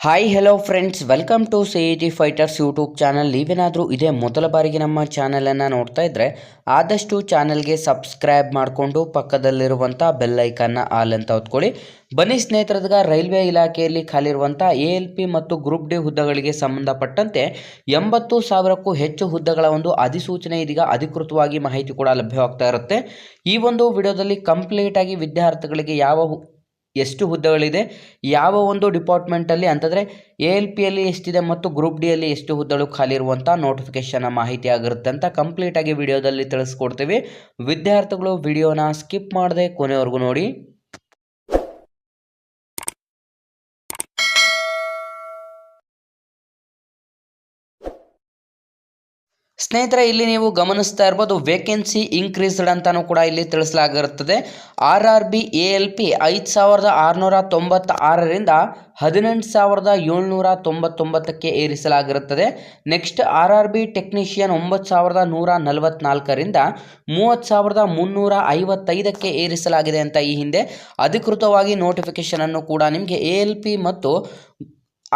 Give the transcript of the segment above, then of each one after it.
Hi hello friends welcome to C G fighters YouTube channel ನೀವೇನಾದರೂ ಇದೇ ಮೊದಲ ಬಾರಿಗೆ ನಮ್ಮ ಚಾನಲನ್ನು ನೋಡ್ತಾ ಇದ್ದರೆ ಆದಷ್ಟು ಚಾನಲ್ಗೆ ಸಬ್ಸ್ಕ್ರೈಬ್ ಮಾಡಿಕೊಂಡು ಪಕ್ಕದಲ್ಲಿರುವಂಥ ಬೆಲ್ಲೈಕನ್ನ ಆಲ್ ಅಂತ ಹೊತ್ಕೊಳ್ಳಿ. ಬನ್ನಿ ಸ್ನೇಹಿತರದಾಗ, ರೈಲ್ವೆ ಇಲಾಖೆಯಲ್ಲಿ ಖಾಲಿರುವಂಥ ಎ ಎಲ್ ಪಿ ಮತ್ತು ಗ್ರೂಪ್ ಡಿ ಹುದ್ದೆಗಳಿಗೆ ಸಂಬಂಧಪಟ್ಟಂತೆ ಎಂಬತ್ತು ಸಾವಿರಕ್ಕೂ ಹೆಚ್ಚು ಹುದ್ದೆಗಳ ಒಂದು ಅಧಿಸೂಚನೆ ಇದೀಗ ಅಧಿಕೃತವಾಗಿ ಮಾಹಿತಿ ಕೂಡ ಲಭ್ಯವಾಗ್ತಾ ಇರುತ್ತೆ. ಈ ಒಂದು ವಿಡಿಯೋದಲ್ಲಿ ಕಂಪ್ಲೀಟಾಗಿ ವಿದ್ಯಾರ್ಥಿಗಳಿಗೆ ಯಾವ ಎಷ್ಟು ಹುದ್ದೆಗಳಿದೆ, ಯಾವ ಒಂದು ಡಿಪಾರ್ಟ್ಮೆಂಟಲ್ಲಿ, ಅಂತಂದರೆ ಎ ಎಲ್ ಪಿಯಲ್ಲಿ ಎಷ್ಟಿದೆ ಮತ್ತು ಗ್ರೂಪ್ ಡಿಯಲ್ಲಿ ಎಷ್ಟು ಹುದ್ದೆಗಳು ಖಾಲಿ ಇರುವಂಥ ನೋಟಿಫಿಕೇಷನ್ನ ಮಾಹಿತಿ ಆಗಿರುತ್ತೆ ಅಂತ ಕಂಪ್ಲೀಟಾಗಿ ವಿಡಿಯೋದಲ್ಲಿ ತಿಳಿಸ್ಕೊಡ್ತೀವಿ. ವಿದ್ಯಾರ್ಥಿಗಳು ವಿಡಿಯೋನ ಸ್ಕಿಪ್ ಮಾಡದೆ ಕೊನೆವರೆಗೂ ನೋಡಿ. ಸ್ನೇಹಿತರೆ, ಇಲ್ಲಿ ನೀವು ಗಮನಿಸ್ತಾ ಇರ್ಬೋದು ವೇಕೆನ್ಸಿ ಇನ್ಕ್ರೀಸ್ಡ್ ಅಂತಲೂ ಕೂಡ ಇಲ್ಲಿ ತಿಳಿಸಲಾಗಿರುತ್ತದೆ. R R B A L P ಐದು ಸಾವಿರದ ಆರುನೂರ ತೊಂಬತ್ತಾರರಿಂದ ಹದಿನೆಂಟು ಸಾವಿರದ ಏಳ್ನೂರ ತೊಂಬತ್ತೊಂಬತ್ತಕ್ಕೆ ಏರಿಸಲಾಗಿರುತ್ತದೆ. Next R R B technician ಒಂಬತ್ತು ಸಾವಿರದ ನೂರ ನಲವತ್ತ್ನಾಲ್ಕರಿಂದ ಮೂವತ್ತು ಸಾವಿರದ ಮುನ್ನೂರ ಐವತ್ತೈದಕ್ಕೆ ಏರಿಸಲಾಗಿದೆ ಅಂತ ಈ ಹಿಂದೆ. ಅಧಿಕೃತವಾಗಿ ನೋಟಿಫಿಕೇಷನನ್ನು ಕೂಡ ನಿಮಗೆ ಎ ಎಲ್ ಪಿ ಮತ್ತು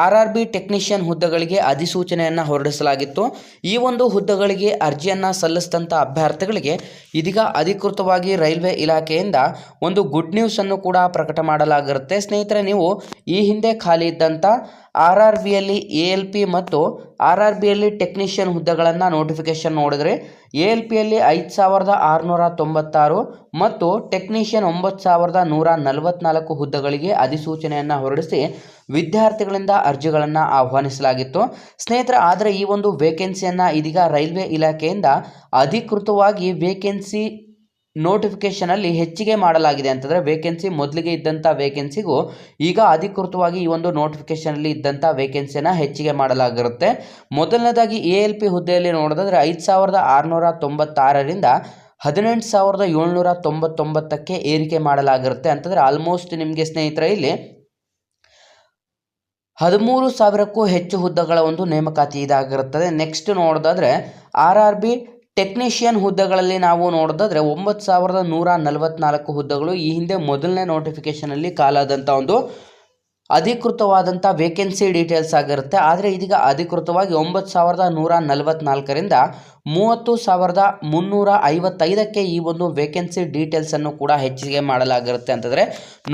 ಆರ್ ಆರ್ ಬಿ ಟೆಕ್ನಿಷಿಯನ್ ಹುದ್ದೆಗಳಿಗೆ ಅಧಿಸೂಚನೆಯನ್ನು ಹೊರಡಿಸಲಾಗಿತ್ತು. ಈ ಒಂದು ಹುದ್ದೆಗಳಿಗೆ ಅರ್ಜಿಯನ್ನು ಸಲ್ಲಿಸಿದಂಥ ಅಭ್ಯರ್ಥಿಗಳಿಗೆ ಇದೀಗ ಅಧಿಕೃತವಾಗಿ ರೈಲ್ವೆ ಇಲಾಖೆಯಿಂದ ಒಂದು ಗುಡ್ ನ್ಯೂಸನ್ನು ಕೂಡ ಪ್ರಕಟ ಮಾಡಲಾಗಿರುತ್ತೆ. ಸ್ನೇಹಿತರೆ, ನೀವು ಈ ಹಿಂದೆ ಖಾಲಿ ಇದ್ದಂಥ ಆರ್ ಆರ್ ಬಿಯಲ್ಲಿ ಎ ಎಲ್ ಪಿ ಮತ್ತು ಆರ್ ಆರ್ ಬಿಯಲ್ಲಿ ಟೆಕ್ನಿಷಿಯನ್ ಹುದ್ದೆಗಳನ್ನು ನೋಟಿಫಿಕೇಷನ್ ನೋಡಿದ್ರೆ. ಎ ಎಲ್ ಪಿಯಲ್ಲಿ ಐದು ಸಾವಿರದ ಆರುನೂರ ತೊಂಬತ್ತಾರು ಮತ್ತು ಟೆಕ್ನಿಷಿಯನ್ ಒಂಬತ್ತು ಸಾವಿರದ ನೂರ ನಲವತ್ನಾಲ್ಕು ಹುದ್ದೆಗಳಿಗೆ ಅಧಿಸೂಚನೆಯನ್ನು ಹೊರಡಿಸಿ ವಿದ್ಯಾರ್ಥಿಗಳಿಂದ ಅರ್ಜಿಗಳನ್ನು ಆಹ್ವಾನಿಸಲಾಗಿತ್ತು. ಸ್ನೇಹಿತರೆ, ಆದರೆ ಈ ಒಂದು ವೇಕೆನ್ಸಿಯನ್ನು ಇದೀಗ ರೈಲ್ವೆ ಇಲಾಖೆಯಿಂದ ಅಧಿಕೃತವಾಗಿ ವೇಕೆನ್ಸಿ ನೋಟಿಫಿಕೇಷನಲ್ಲಿ ಹೆಚ್ಚಿಗೆ ಮಾಡಲಾಗಿದೆ ಅಂತಂದರೆ ವೇಕೆನ್ಸಿ ಮೊದಲಿಗೆ ಇದ್ದಂಥ ವೇಕೆನ್ಸಿಗೂ ಈಗ ಅಧಿಕೃತವಾಗಿ ಈ ಒಂದು ನೋಟಿಫಿಕೇಷನಲ್ಲಿ ಇದ್ದಂಥ ವೇಕೆನ್ಸಿಯನ್ನು ಹೆಚ್ಚಿಗೆ ಮಾಡಲಾಗಿರುತ್ತೆ. ಮೊದಲನೇದಾಗಿ ಎ ಎಲ್ ಪಿ ಹುದ್ದೆಯಲ್ಲಿ ನೋಡೋದಾದರೆ ಐದು ಸಾವಿರದ ಆರುನೂರ ತೊಂಬತ್ತಾರರಿಂದ ಹದಿನೆಂಟು ಸಾವಿರದ ಏಳ್ನೂರ ತೊಂಬತ್ತೊಂಬತ್ತಕ್ಕೆ ಏರಿಕೆ ಮಾಡಲಾಗಿರುತ್ತೆ ಅಂತಂದರೆ ಆಲ್ಮೋಸ್ಟ್ ನಿಮಗೆ ಸ್ನೇಹಿತರೆ ಇಲ್ಲಿ ಹದಿಮೂರು ಸಾವಿರಕ್ಕೂ ಹೆಚ್ಚು ಹುದ್ದೆಗಳ ಒಂದು ನೇಮಕಾತಿ ಇದಾಗಿರುತ್ತದೆ. ನೆಕ್ಸ್ಟ್ ನೋಡೋದಾದ್ರೆ ಆರ್ ಆರ್ ಬಿ ಟೆಕ್ನಿಷಿಯನ್ ಹುದ್ದೆಗಳಲ್ಲಿ ನಾವು ನೋಡೋದಾದ್ರೆ, ಒಂಬತ್ತು ಸಾವಿರದ ನೂರ ನಲವತ್ನಾಲ್ಕು ಹುದ್ದೆಗಳು ಈ ಹಿಂದೆ ಮೊದಲನೇ ನೋಟಿಫಿಕೇಷನಲ್ಲಿ ಕಾಲಾದಂಥ ಒಂದು ಅಧಿಕೃತವಾದಂಥ ವೇಕೆನ್ಸಿ ಡೀಟೇಲ್ಸ್ ಆಗಿರುತ್ತೆ. ಆದರೆ ಇದೀಗ ಅಧಿಕೃತವಾಗಿ ಒಂಬತ್ತು ಸಾವಿರದ ನೂರ ನಲವತ್ತ್ನಾಲ್ಕರಿಂದ ಮೂವತ್ತು ಸಾವಿರದ ಮುನ್ನೂರ ಐವತ್ತೈದಕ್ಕೆ ಈ ಒಂದು ವೇಕೆನ್ಸಿ ಡೀಟೇಲ್ಸನ್ನು ಕೂಡ ಹೆಚ್ಚಿಗೆ ಮಾಡಲಾಗಿರುತ್ತೆ ಅಂತಂದರೆ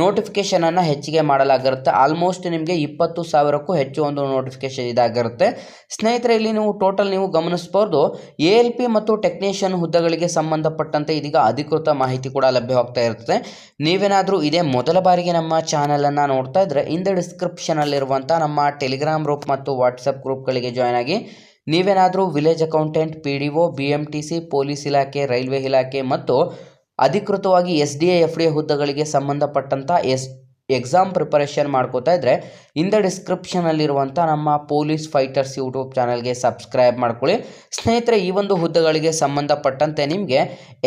ನೋಟಿಫಿಕೇಷನನ್ನು ಹೆಚ್ಚಿಗೆ ಮಾಡಲಾಗಿರುತ್ತೆ. ಆಲ್ಮೋಸ್ಟ್ ನಿಮಗೆ ಇಪ್ಪತ್ತು ಸಾವಿರಕ್ಕೂ ಹೆಚ್ಚು ಒಂದು ನೋಟಿಫಿಕೇಷನ್ ಇದಾಗಿರುತ್ತೆ. ಸ್ನೇಹಿತರೆ, ಇಲ್ಲಿ ನೀವು ಟೋಟಲ್ ನೀವು ಗಮನಿಸ್ಬೋದು. ಎ ಎಲ್ ಪಿ ಮತ್ತು ಟೆಕ್ನಿಷಿಯನ್ ಹುದ್ದೆಗಳಿಗೆ ಸಂಬಂಧಪಟ್ಟಂತೆ ಇದೀಗ ಅಧಿಕೃತ ಮಾಹಿತಿ ಕೂಡ ಲಭ್ಯವಾಗ್ತಾ ಇರ್ತದೆ. ನೀವೇನಾದರೂ ಇದೇ ಮೊದಲ ಬಾರಿಗೆ ನಮ್ಮ ಚಾನಲನ್ನು ನೋಡ್ತಾ ಇದ್ದರೆ ಇಂದ ಡಿಸ್ಕ್ರಿಪ್ಷನಲ್ಲಿರುವಂಥ ನಮ್ಮ ಟೆಲಿಗ್ರಾಮ್ ಗ್ರೂಪ್ ಮತ್ತು ವಾಟ್ಸಪ್ ಗ್ರೂಪ್ಗಳಿಗೆ ಜಾಯ್ನ್ ಆಗಿ ನೀವೇನಾದರೂ village accountant, P D O, B M T C, police ಇಲಾಖೆ, ರೈಲ್ವೆ ಇಲಾಖೆ ಮತ್ತು ಅಧಿಕೃತವಾಗಿ S D A F D ಹುದ್ದೆಗಳಿಗೆ ಸಂಬಂಧಪಟ್ಟಂಥ ಎಸ್ ಎಕ್ಸಾಮ್ ಪ್ರಿಪರೇಷನ್ ಮಾಡ್ಕೋತಾ ಇದ್ದರೆ ಇಂದ ಡಿಸ್ಕ್ರಿಪ್ಷನಲ್ಲಿರುವಂಥ ನಮ್ಮ ಪೊಲೀಸ್ ಫೈಟರ್ಸ್ ಯೂಟ್ಯೂಬ್ ಚಾನಲ್ಗೆ ಸಬ್ಸ್ಕ್ರೈಬ್ ಮಾಡ್ಕೊಳ್ಳಿ. ಸ್ನೇಹಿತರೆ, ಈ ಒಂದು ಹುದ್ದೆಗಳಿಗೆ ಸಂಬಂಧಪಟ್ಟಂತೆ ನಿಮಗೆ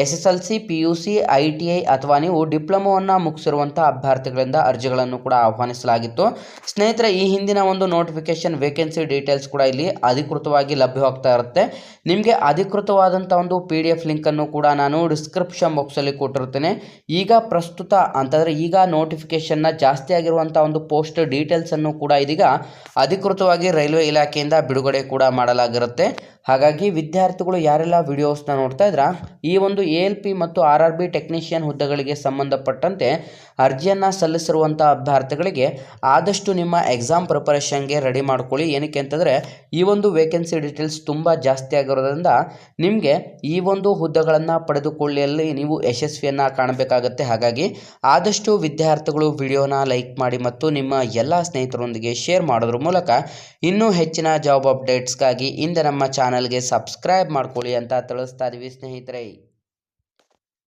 S S L C P U C I T I ಅಥವಾ ನೀವು ಡಿಪ್ಲೊಮೋವನ್ನು ಮುಗಿಸಿರುವಂಥ ಅಭ್ಯರ್ಥಿಗಳಿಂದ ಅರ್ಜಿಗಳನ್ನು ಕೂಡ ಆಹ್ವಾನಿಸಲಾಗಿತ್ತು. ಸ್ನೇಹಿತರೆ, ಈ ಹಿಂದಿನ ಒಂದು ನೋಟಿಫಿಕೇಶನ್ ವೇಕೆನ್ಸಿ ಡೀಟೇಲ್ಸ್ ಕೂಡ ಇಲ್ಲಿ ಅಧಿಕೃತವಾಗಿ ಲಭ್ಯವಾಗ್ತಾ ಇರುತ್ತೆ. ನಿಮಗೆ ಅಧಿಕೃತವಾದಂಥ ಒಂದು ಪಿ ಡಿ ಎಫ್ ಲಿಂಕನ್ನು ಕೂಡ ನಾನು ಡಿಸ್ಕ್ರಿಪ್ಷನ್ ಬಾಕ್ಸಲ್ಲಿ ಕೊಟ್ಟಿರ್ತೇನೆ ಈಗ ಪ್ರಸ್ತುತ ಅಂತಂದರೆ ಈಗ ನೋಟಿಫಿಕೇಷನ್ನ ಜಾಸ್ತಿ ಆಗಿರುವಂಥ ಒಂದು ಪೋಸ್ಟ್ ಡೀಟೇಲ್ಸನ್ನು ಕೂಡ ಇದೀಗ ಅಧಿಕೃತವಾಗಿ ರೈಲ್ವೆ ಇಲಾಖೆಯಿಂದ ಬಿಡುಗಡೆ ಕೂಡ ಮಾಡಲಾಗಿರುತ್ತೆ. ಹಾಗಾಗಿ ವಿದ್ಯಾರ್ಥಿಗಳು ಯಾರೆಲ್ಲ ವಿಡಿಯೋಸ್ನ ನೋಡ್ತಾ ಇದ್ರ, ಈ ಒಂದು ಎ ಎಲ್ ಪಿ ಮತ್ತು ಆರ್ ಆರ್ ಬಿ ಟೆಕ್ನಿಷಿಯನ್ ಹುದ್ದೆಗಳಿಗೆ ಸಂಬಂಧಪಟ್ಟಂತೆ ಅರ್ಜಿಯನ್ನು ಸಲ್ಲಿಸಿರುವಂಥ ಅಭ್ಯರ್ಥಿಗಳಿಗೆ ಆದಷ್ಟು ನಿಮ್ಮ ಎಕ್ಸಾಮ್ ಪ್ರಿಪರೇಷನ್ಗೆ ರೆಡಿ ಮಾಡ್ಕೊಳ್ಳಿ. ಏನಕ್ಕೆ ಅಂತಂದರೆ, ಈ ಒಂದು ವೇಕೆನ್ಸಿ ಡೀಟೇಲ್ಸ್ ತುಂಬ ಜಾಸ್ತಿ ಆಗಿರೋದ್ರಿಂದ ನಿಮಗೆ ಈ ಒಂದು ಹುದ್ದೆಗಳನ್ನು ಪಡೆದುಕೊಳ್ಳಿಯಲ್ಲಿ ನೀವು ಯಶಸ್ವಿಯನ್ನು ಕಾಣಬೇಕಾಗತ್ತೆ. ಹಾಗಾಗಿ ಆದಷ್ಟು ವಿದ್ಯಾರ್ಥಿಗಳು ವಿಡಿಯೋನ ಲೈಕ್ ಮಾಡಿ ಮತ್ತು ನಿಮ್ಮ ಎಲ್ಲ ಸ್ನೇಹಿತರೊಂದಿಗೆ ಶೇರ್ ಮಾಡೋದ್ರ ಮೂಲಕ ಇನ್ನೂ ಹೆಚ್ಚಿನ ಜಾಬ್ ಅಪ್ಡೇಟ್ಸ್ಗಾಗಿ ಇಂದ ನಮ್ಮ ಚಾನಲ್ಗೆ ಸಬ್ಸ್ಕ್ರೈಬ್ ಮಾಡ್ಕೊಳ್ಳಿ ಅಂತ ತಿಳಿಸ್ತಾ ಇದ್ದೀವಿ ಸ್ನೇಹಿತರೆ.